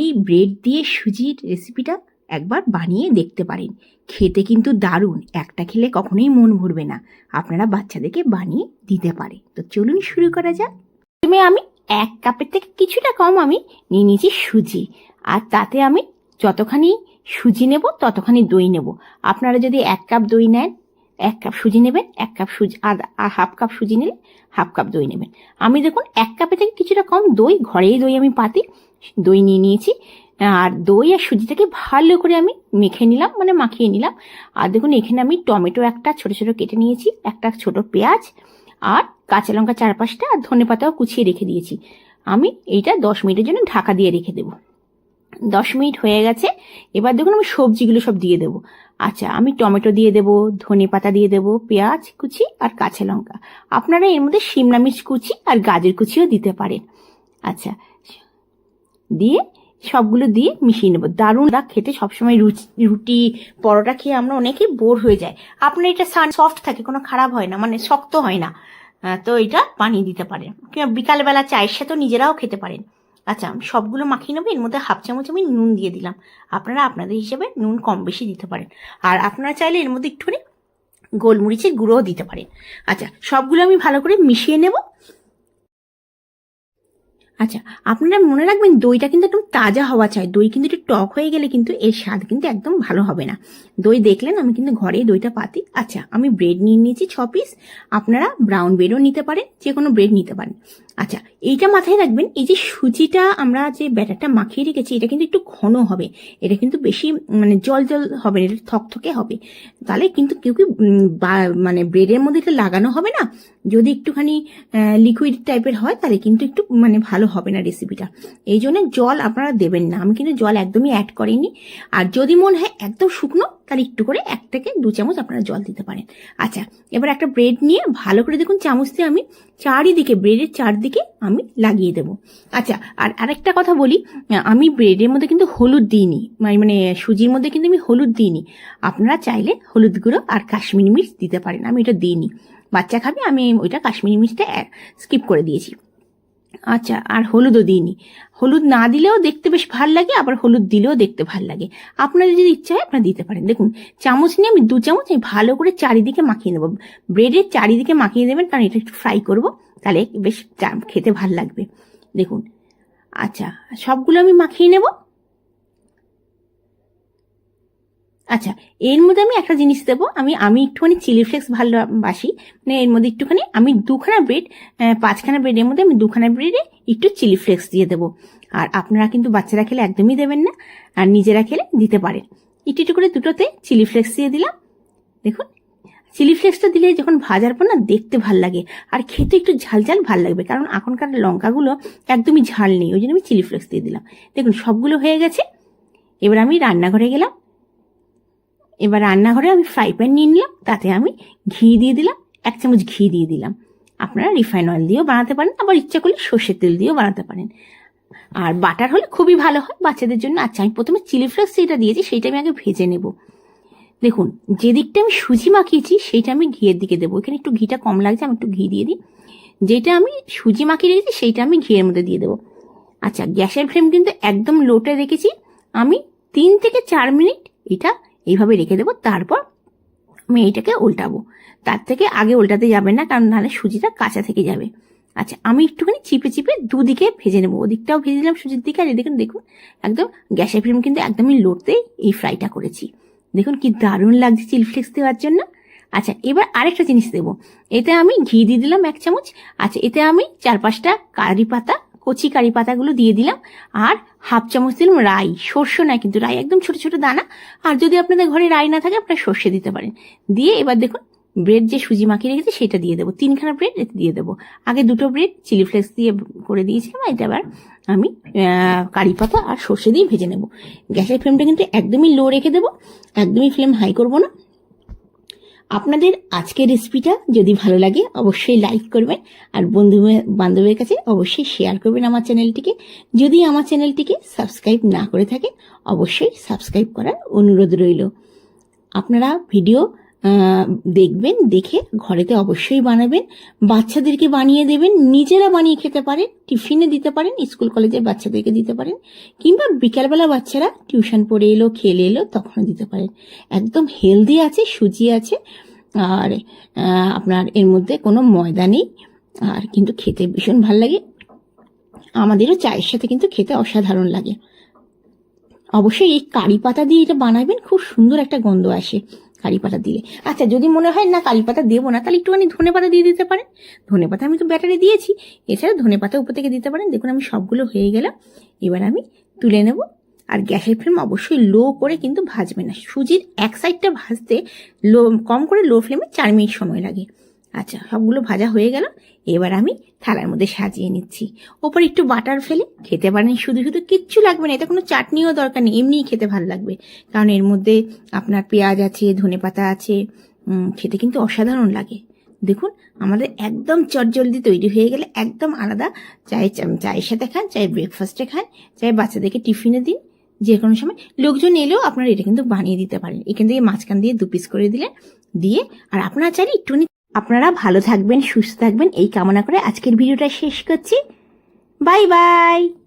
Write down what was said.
এই ব্রেড দিয়ে সুজির রেসিপিটা একবার বানিয়ে দেখতে পারেন। খেতে কিন্তু দারুণ, একটা খেলে কখনোই মন ভরবে না। আপনারা বাচ্চাদেরকে বানিয়ে দিতে পারে। তো চলুন শুরু করা যাক। প্রথমে আমি এক কাপের থেকে কিছুটা কম আমি নিয়ে নিয়েছি সুজি। আর তাতে আমি যতখানি সুজি নেব, ততখানি দই নেব। আপনারা যদি এক কাপ দই নেন, এক কাপ সুজি নেবেন, এক কাপ সুজি আর হাফ কাপ সুজি নিলে হাফ কাপ দই নেবেন। আমি দেখুন, এক কাপের থেকে কিছুটা কম দই, ঘরেই দই আমি পাতি দই নিয়ে নিয়েছি। আর দই আর সুজিটাকে ভালো করে আমি মেখে নিলাম মানে মাখিয়ে নিলাম। আর দেখুন, এখানে আমি টমেটো একটা ছোট ছোট কেটে নিয়েছি, একটা ছোট পেঁয়াজ আর কাঁচা লঙ্কা চার পাঁচটা আর ধনে পাতাও কুচিয়ে রেখে দিয়েছি। আমি এইটা দশ মিনিটের জন্য ঢাকা দিয়ে রেখে দেবো। দশ মিনিট হয়ে গেছে, এবার দেখুন আমি সবজিগুলো সব দিয়ে দেবো। আচ্ছা আমি টমেটো দিয়ে দেবো, ধনে পাতা দিয়ে দেবো, পেঁয়াজ, কুচি আর কাঁচা লঙ্কা। আপনারা এর মধ্যে শিমলা মির্চ কুচি আর গাজর কুচিও দিতে পারেন। আচ্ছা দিয়ে সবগুলো দিয়ে মিশিয়ে নেব। দারুণ দা খেতে। সবসময় রুচি, রুটি, পরোটা খেয়ে আমরা অনেকেই বোর হয়ে যায় আপনার এটা সান সফট থাকে, কোনো খারাপ হয় না মানে শক্ত হয় না। তো এটা বানিয়ে দিতে পারেন। বিকালবেলা চায়ের সাথেও নিজেরাও খেতে পারেন। আচ্ছা সবগুলো মাখিয়ে নেব, এর মধ্যে হাফ চামচ আমি নুন দিয়ে দিলাম। আপনারা আপনাদের হিসেবে নুন কম বেশি দিতে পারেন। আর আপনারা চাইলে এর মধ্যে একটুখানি গোলমরিচের গুঁড়োও দিতে পারেন। আচ্ছা সবগুলো আমি ভালো করে মিশিয়ে নেব। আচ্ছা আপনারা মনে রাখবেন দইটা কিন্তু একদম তাজা হওয়া চাই। দই কিন্তু একটু টক হয়ে গেলে কিন্তু এর স্বাদ কিন্তু একদম ভালো হবে না। দই দেখলেন আমি কিন্তু ঘরে দইটা পাতি। আচ্ছা আমি ব্রেড নিয়ে নিয়েছি ছ পিস আপনারা ব্রাউন ব্রেডও নিতে পারেন যে কোনো ব্রেড নিতে পারেন। আচ্ছা এইটা মাথায় রাখবেন, এই যে সুজিটা আমরা যে ব্যাটারটা মাখিয়ে রেখেছি, এটা কিন্তু একটু ঘন হবে। এটা কিন্তু বেশি মানে জল জল হবে না, এটা থকথকে হবে। তাহলে কিন্তু কেউ কি মানে ব্রেডের মধ্যে এটা লাগানো হবে না। যদি একটুখানি লিকুইড টাইপের হয়, তাহলে কিন্তু একটু মানে ভালো হবে না রেসিপিটা এই জন্য জল আপনারা দেবেন না। আমি কিন্তু জল একদমই অ্যাড করিনি। আর যদি মনে হয় একদম শুকনো তাহলে একটু করে এক থেকে দু চামচ আপনারা জল দিতে পারেন। আচ্ছা এবার একটা ব্রেড নিয়ে ভালো করে দেখুন চামচ দিয়ে আমি চারিদিকে ব্রেডের চারদিকে আমি লাগিয়ে দেবো। আচ্ছা আর আরেকটা কথা বলি আমি ব্রেডের মধ্যে কিন্তু হলুদ দিইনি মানে মানে সুজির মধ্যে কিন্তু আমি হলুদ দিইনি। আপনারা চাইলে হলুদ গুঁড়ো আর কাশ্মীরি মির্চ দিতে পারেন, আমি এটা দিইনি। বাচ্চা খাবে, আমি ওইটা কাশ্মীরি মির্চটা স্কিপ করে দিয়েছি। আচ্ছা আর হলুদও দিইনি। হলুদ না দিলেও দেখতে বেশ ভালো লাগে, আবার হলুদ দিলেও দেখতে ভালো লাগে। আপনাদের যদি ইচ্ছা হয়, আপনারা দিতে পারেন। দেখুন, চামচ নিয়ে আমি দু চামচ আমি ভালো করে চারিদিকে মাখিয়ে নেব। ব্রেডের চারিদিকে মাখিয়ে দেবেন, কারণ এটা একটু ফ্রাই করব, তাহলে বেশ খেতে ভালো লাগবে। দেখুন আচ্ছা সবগুলো আমি মাখিয়ে নেব। আচ্ছা এর মধ্যে আমি একটা জিনিস দেবো। আমি আমি একটুখানি চিলি ফ্লেক্স ভালোবাসি মানে এর মধ্যে একটুখানি, আমি দুখানা ব্রেড পাঁচখানা ব্রেডের মধ্যে আমি দুখানা ব্রেডে একটু চিলি ফ্লেক্স দিয়ে দেবো। আর আপনারা কিন্তু বাচ্চারা খেলে একদমই দেবেন না, আর নিজেরা খেলে দিতে পারেন। একটু একটু করে দুটোতে চিলি ফ্লেক্স দিয়ে দিলাম। দেখুন চিলি ফ্লেক্সটা দিলে যখন ভাজার পর না দেখতে ভালো লাগে, আর খেতে একটু ঝাল ঝাল ভালো লাগবে, কারণ এখনকার লঙ্কাগুলো একদমই ঝাল নেই, ওই জন্য আমি চিলি ফ্লেক্স দিয়ে দিলাম। দেখুন, সবগুলো হয়ে গেছে। এবার আমি রান্নাঘরে গেলাম। এবার রান্নাঘরে আমি ফ্রাই প্যান নিয়ে নিলাম, তাতে আমি ঘি দিয়ে দিলাম, এক চামচ ঘি দিয়ে দিলাম। আপনারা রিফাইন অয়েল দিয়েও বানাতে পারেন, আবার ইচ্ছা করলে সর্ষের তেল দিয়েও বানাতে পারেন। আর বাটার হলে খুবই ভালো হয়, বাচ্চাদের জন্য। আচ্ছা আমি প্রথমে চিলি ফ্লেক্স যেটা দিয়েছি, সেইটা আমি আগে ভেজে নেব। দেখুন, যে দিকটা আমি সুজি মাখিয়েছি, সেইটা আমি ঘিয়ের দিকে দেবো। এখানে একটু ঘিটা কম লাগছে, আমি একটু ঘি দিয়ে দিই। যেটা আমি সুজি মাখিয়ে রেখেছি, সেইটা আমি ঘিয়ের মধ্যে দিয়ে দেবো। আচ্ছা গ্যাসের ফ্লেম কিন্তু একদম লোটে রেখেছি। আমি তিন থেকে চার মিনিট এটা এইভাবে রেখে দেবো, তারপর আমি এইটাকে উল্টাবো। তার থেকে আগে উল্টাতে যাবে না, কারণ নাহলে সুজিটা কাঁচা থেকে যাবে। আচ্ছা আমি একটুখানি চিপে চিপে দুদিকে ভেজে নেব। ওদিকটাও ভেজে দিলাম সুজির দিকে, আর এদিকে দেখুন, একদম গ্যাসের ফ্লেম কিন্তু একদমই লোটতেই এই ফ্রাইটা করেছি। দেখুন কি দারুণ লাগছে চিলি ফ্লেক্স দেওয়ার জন্য। আচ্ছা এবার আরেকটা জিনিস দেবো। এতে আমি ঘি দিয়ে দিলাম এক চামচ। আচ্ছা এতে আমি চার পাঁচটা কারি পাতা কচি কারি পাতাগুলো দিয়ে দিলাম। আর হাফ চামচ দিলাম রাই। সর্ষে নয় কিন্তু রাই, একদম ছোট ছোট দানা। আর যদি আপনাদের ঘরে রাই না থাকে, আপনারা সর্ষে দিতে পারেন। দিয়ে এবার দেখুন, ব্রেড যে সুজি মাখিয়ে রেখেছি, সেটা দিয়ে দেবো। তিনখানা ব্রেড এতে দিয়ে দেবো। আগে দুটো ব্রেড চিলি ফ্লেক্স দিয়ে করে দিয়েছিলাম এটা আবার আমি কারি পাতা আর সর্ষে দিয়ে ভেজে নেব। গ্যাসের ফ্লেমটা কিন্তু একদমই লো রেখে দেবো। একদমই ফ্লেম হাই করব না। আপনাদের আজকের রেসিপিটা যদি ভালো লাগে, অবশ্যই লাইক করবেন। আর বন্ধু বান্ধবের কাছে অবশ্যই শেয়ার করবেন আমার চ্যানেলটিকে যদি আমার চ্যানেলটিকে সাবস্ক্রাইব না করে থাকেন অবশ্যই সাবস্ক্রাইব করার অনুরোধ রইল। আপনারা ভিডিও দেখবেন, দেখে ঘরেতে অবশ্যই বানাবেন। বাচ্চাদেরকে বানিয়ে দেবেন, নিজেরা বানিয়ে খেতে পারেন, টিফিনে দিতে পারেন, স্কুল, কলেজের বাচ্চাদেরকে দিতে পারেন, কিংবা বিকালবেলা বাচ্চারা টিউশন পড়ে এলো, খেলে এলো, তখনও দিতে পারেন। একদম হেলদি আছে, সুজি আছে, আর আপনার এর মধ্যে কোনো ময়দা নেই, আর কিন্তু খেতে ভীষণ ভালো লাগে। আমাদেরও চায়ের সাথে কিন্তু খেতে অসাধারণ লাগে। অবশ্যই এই কারি পাতা দিয়ে এটা বানাবেন, খুব সুন্দর একটা গন্ধ আসে। কারি পাতা দিলে। আচ্ছা যদি মনে হয় না কারি পাতা দেবো না, তাহলে একটুখানি ধনে পাতা দিয়ে দিতে পারেন। ধনে পাতা আমি তো ব্যাটারে দিয়েছি। এছাড়া ধনে পাতা উপর থেকে দিতে পারেন। দেখুন, আমি সবগুলো হয়ে গেল এবার আমি তুলে নেব। আর গ্যাসের ফ্লেম অবশ্যই লো করে কিন্তু ভাজবে না। সুজির এক সাইডটা ভাজতে লো, কম করে লো ফ্লেমে চার মিনিট সময় লাগে। আচ্ছা সবগুলো ভাজা হয়ে গেল। এবার আমি থালার মধ্যে সাজিয়ে নিচ্ছি। ওপর একটু বাটার ফেলে খেতে পারেন, শুধু শুধু কিচ্ছু লাগবে না, এতে কোনো চাটনিও দরকার নেই, এমনিই খেতে ভালো লাগবে। কারণ এর মধ্যে আপনার পেঁয়াজ আছে, ধনে পাতা আছে খেতে কিন্তু অসাধারণ লাগে। দেখুন, আমাদের একদম চটজলদি তৈরি হয়ে গেলে একদম আলাদা। চায়ে চায়ের সাথে খান, চায়ে ব্রেকফাস্টে খান, চায়ে বাচ্চাদেরকে টিফিনে দিন। যে কোনো সময় লোকজন এলেও আপনারা এটা কিন্তু বানিয়ে দিতে পারেন। এখান থেকে মাঝখান দিয়ে দু পিস করে দিলেন, দিয়ে, আর আপনারা চাইলে একটুখানি আপনারা ভালো থাকবেন সুস্থ থাকবেন। এই কামনা করে আজকের ভিডিওটা শেষ করছি। Bye bye!